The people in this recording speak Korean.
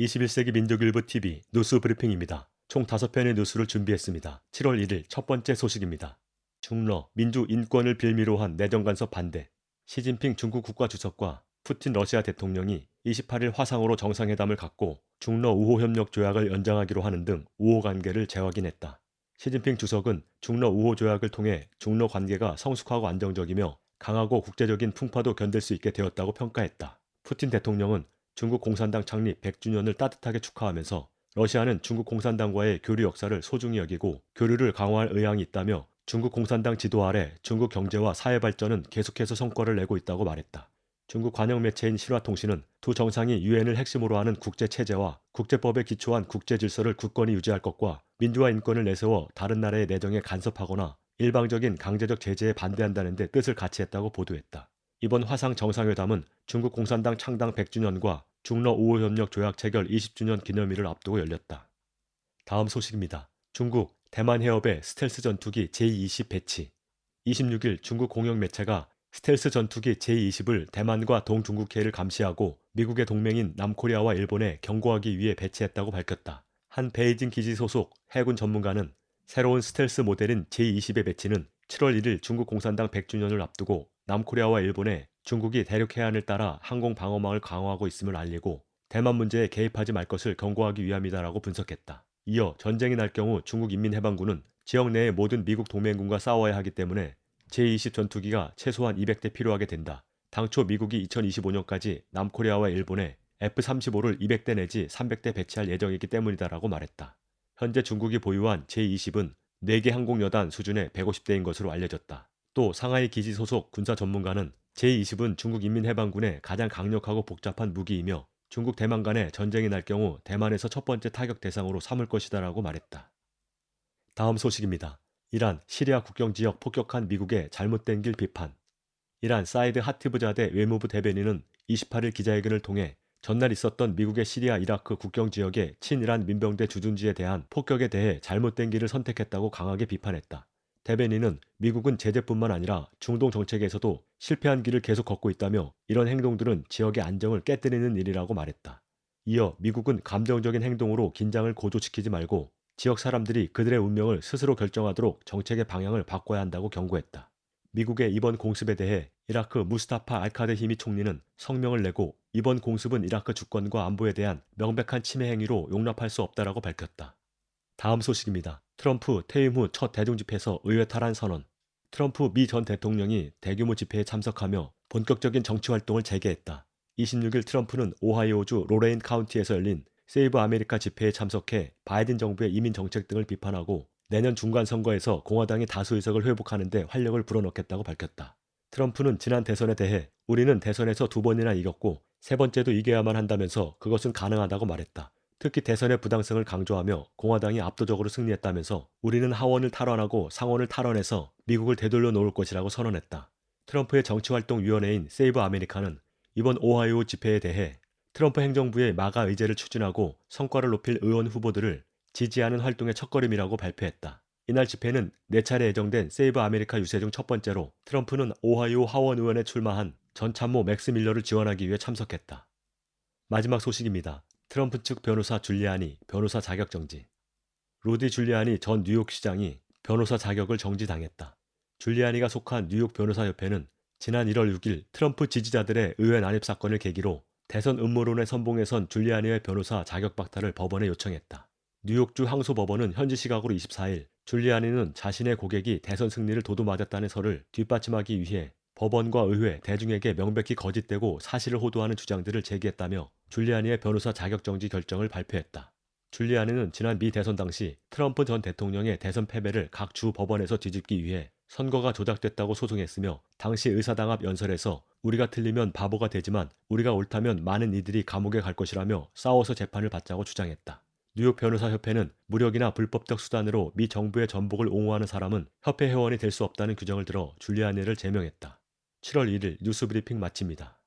21세기 민족일보 TV 뉴스 브리핑입니다. 총 5편의 뉴스를 준비했습니다. 7월 1일 첫 번째 소식입니다. 중러 민주 인권을 빌미로 한 내정 간섭 반대. 시진핑 중국 국가주석과 푸틴 러시아 대통령이 28일 화상으로 정상회담을 갖고 중러 우호 협력 조약을 연장하기로 하는 등 우호 관계를 재확인했다. 시진핑 주석은 중러 우호 조약을 통해 중러 관계가 성숙하고 안정적이며 강하고 국제적인 풍파도 견딜 수 있게 되었다고 평가했다. 푸틴 대통령은 중국 공산당 창립 100주년을 따뜻하게 축하하면서 러시아는 중국 공산당과의 교류 역사를 소중히 여기고 교류를 강화할 의향이 있다며 중국 공산당 지도 아래 중국 경제와 사회 발전은 계속해서 성과를 내고 있다고 말했다. 중국 관영 매체인 신화통신은 두 정상이 유엔을 핵심으로 하는 국제 체제와 국제법에 기초한 국제 질서를 굳건히 유지할 것과 민주화 인권을 내세워 다른 나라의 내정에 간섭하거나 일방적인 강제적 제재에 반대한다는 데 뜻을 같이 했다고 보도했다. 이번 화상 정상회담은 중국 공산당 창당 100주년과 중러 우호 협력 조약 체결 20주년 기념일을 앞두고 열렸다. 다음 소식입니다. 중국 대만 해협에 스텔스 전투기 제20 배치. 26일 중국 공영 매체가 스텔스 전투기 제20을 대만과 동중국해를 감시하고 미국의 동맹인 남코리아와 일본에 경고하기 위해 배치했다고 밝혔다. 한 베이징 기지 소속 해군 전문가는 새로운 스텔스 모델인 제20의 배치는 7월 1일 중국 공산당 100주년을 앞두고 남코리아와 일본에 중국이 대륙 해안을 따라 항공 방어망을 강화하고 있음을 알리고 대만 문제에 개입하지 말 것을 경고하기 위함이다라고 분석했다. 이어 전쟁이 날 경우 중국 인민해방군은 지역 내의 모든 미국 동맹군과 싸워야 하기 때문에 제20 전투기가 최소한 200대 필요하게 된다. 당초 미국이 2025년까지 남코리아와 일본에 F-35를 200대 내지 300대 배치할 예정이기 때문이다라고 말했다. 현재 중국이 보유한 제20은 4개 항공여단 수준의 150대인 것으로 알려졌다. 또 상하이 기지 소속 군사 전문가는 제20은 중국 인민해방군의 가장 강력하고 복잡한 무기이며 중국 대만 간의 전쟁이 날 경우 대만에서 첫 번째 타격 대상으로 삼을 것이다라고 말했다. 다음 소식입니다. 이란 시리아 국경 지역 폭격한 미국의 잘못된 길 비판. 이란 사이드 하티브자대 외무부 대변인은 28일 기자회견을 통해 전날 있었던 미국의 시리아 이라크 국경 지역의 친이란 민병대 주둔지에 대한 폭격에 대해 잘못된 길을 선택했다고 강하게 비판했다. 대변인은 미국은 제재뿐만 아니라 중동 정책에서도 실패한 길을 계속 걷고 있다며 이런 행동들은 지역의 안정을 깨뜨리는 일이라고 말했다. 이어 미국은 감정적인 행동으로 긴장을 고조시키지 말고 지역 사람들이 그들의 운명을 스스로 결정하도록 정책의 방향을 바꿔야 한다고 경고했다. 미국의 이번 공습에 대해 이라크 무스타파 알카드 히미 총리는 성명을 내고 이번 공습은 이라크 주권과 안보에 대한 명백한 침해 행위로 용납할 수 없다라고 밝혔다. 다음 소식입니다. 트럼프 퇴임 후 첫 대중집회에서 의회 탈환 선언. 트럼프 미 전 대통령이 대규모 집회에 참석하며 본격적인 정치 활동을 재개했다. 26일 트럼프는 오하이오주 로레인 카운티에서 열린 세이브 아메리카 집회에 참석해 바이든 정부의 이민 정책 등을 비판하고 내년 중간 선거에서 공화당이 다수 의석을 회복하는데 활력을 불어넣겠다고 밝혔다. 트럼프는 지난 대선에 대해 우리는 대선에서 두 번이나 이겼고 세 번째도 이겨야만 한다면서 그것은 가능하다고 말했다. 특히 대선의 부당성을 강조하며 공화당이 압도적으로 승리했다면서 우리는 하원을 탈환하고 상원을 탈환해서 미국을 되돌려 놓을 것이라고 선언했다. 트럼프의 정치활동위원회인 세이브 아메리카는 이번 오하이오 집회에 대해 트럼프 행정부의 마가 의제를 추진하고 성과를 높일 의원 후보들을 지지하는 활동의 첫걸음이라고 발표했다. 이날 집회는 4차례 예정된 세이브 아메리카 유세 중 첫 번째로 트럼프는 오하이오 하원 의원에 출마한 전 참모 맥스 밀러를 지원하기 위해 참석했다. 마지막 소식입니다. 트럼프 측 변호사 줄리아니 변호사 자격 정지. 루디 줄리아니 전 뉴욕 시장이 변호사 자격을 정지당했다. 줄리아니가 속한 뉴욕 변호사협회는 지난 1월 6일 트럼프 지지자들의 의회 난입 사건을 계기로 대선 음모론에 선봉해선 줄리아니의 변호사 자격 박탈을 법원에 요청했다. 뉴욕주 항소 법원은 현지 시각으로 24일 줄리아니는 자신의 고객이 대선 승리를 도도맞았다는 설을 뒷받침하기 위해 법원과 의회, 대중에게 명백히 거짓되고 사실을 호도하는 주장들을 제기했다며 줄리아니의 변호사 자격정지 결정을 발표했다. 줄리아니는 지난 미 대선 당시 트럼프 전 대통령의 대선 패배를 각 주 법원에서 뒤집기 위해 선거가 조작됐다고 소송했으며 당시 의사당 합 연설에서 우리가 틀리면 바보가 되지만 우리가 옳다면 많은 이들이 감옥에 갈 것이라며 싸워서 재판을 받자고 주장했다. 뉴욕 변호사협회는 무력이나 불법적 수단으로 미 정부의 전복을 옹호하는 사람은 협회 회원이 될 수 없다는 규정을 들어 줄리아니를 제명했다. 7월 1일 뉴스 브리핑 마칩니다.